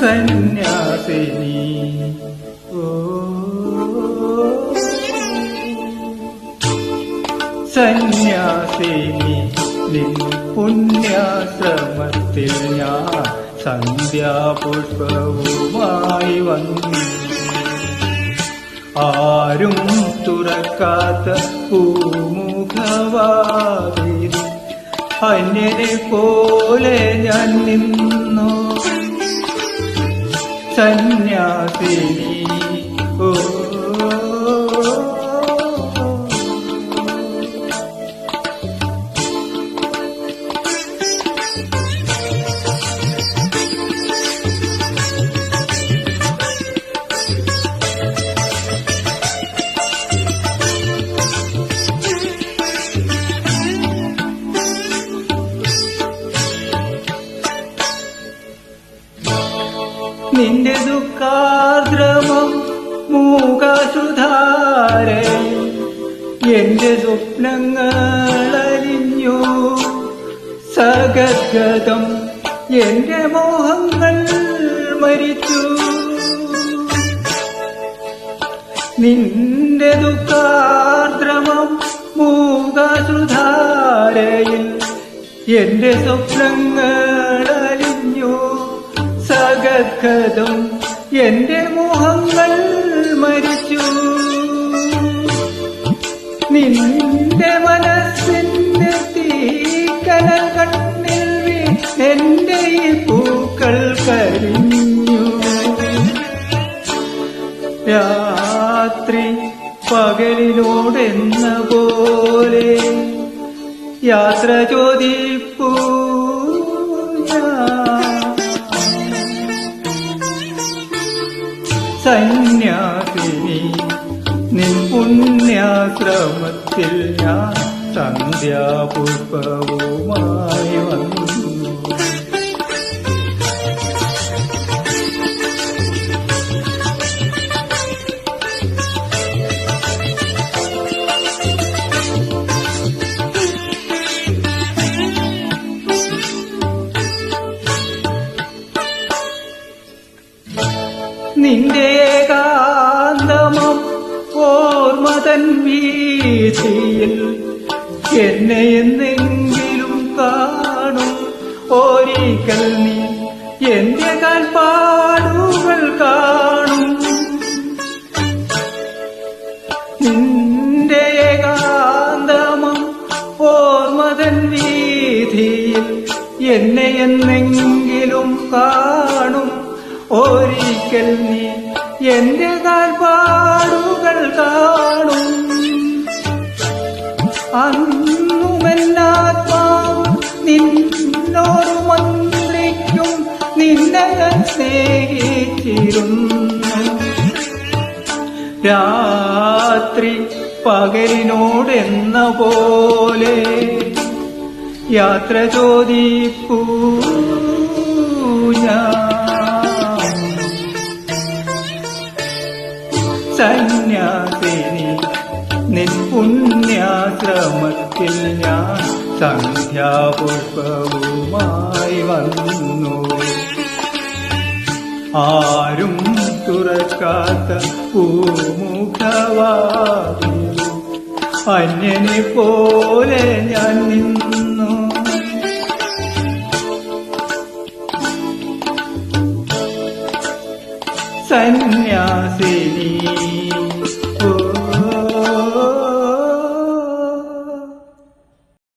സന്യാസിനി. ഓ സന്യാസിനി നിൻ പുണ്യാശ്രമത്തിൽ ഞാൻ സന്ധ്യാപുഷ്പവുമായി വന്നു. ആരും തുറക്കാത്ത പൂമുഖവാതിൽ അന്യരെ പോലെ ഞാൻ നിന്നു. സന്യാസിനി ഓ നിന്റെ ദുഃഖാർദ്രമം മൂകാസുധാര. എന്റെ സ്വപ്നങ്ങളറിഞ്ഞു സഗദ്ഗതം എന്റെ മോഹങ്ങൾ മരിച്ചു. നിന്റെ ദുഃഖാർദ്രമം മൂകാസുധാരയിൽ എന്റെ സ്വപ്നങ്ങളറിഞ്ഞു സഗദ്ഗതം എന്റെ മോഹങ്ങൾ മരിച്ചു. നിന്റെ മനസ്സിന്റെ തീക്കല കണ്ണിൽ എന്റെ ഈ പൂക്കൾ കരിഞ്ഞു. രാത്രി പകലിനോടെന്ന പോലെ യാത്ര ചോദിപ്പൂ സന്യാസിനി നിൻ പുണ്യാശ്രമത്തിൽ ഞാൻ സന്ധ്യാപുഷ്പവുമായി വന്നു. നിന്റെ കാന്തമം ഓർമ്മതൻ വീതിയിൽ എന്നെ എന്നെങ്കിലും കാണും. ഒരിക്കൽ നീ എന്റെ കാൽപ്പാടുകൾ കാണും. നിന്റെ ഏകാന്തമം ഓർമ്മതൻ വീതിയിൽ എന്നെ എന്നെങ്കിലും കാണും. ഒരിക്കൽ നീ എന്റെ കാൽപ്പാടുകൾ കാണും. അന്നുമെല്ലാത്മാവ് നിന്നോട് മന്ത്രിക്കും നിന്നെ സ്നേഹിച്ചിരുന്നു. രാത്രി പകലിനോടെന്ന പോലെ യാത്ര ചോദിപ്പൂ പുണ്യാശ്രമത്തിൽ ഞാൻ സന്ധ്യാപുഷ്പവുമായി വന്നു. ആരും തുറക്കാത്ത പൂമുഖവാതിൽ അന്യനെ പോലെ ഞാൻ നിന്നു. സന്യാസിനി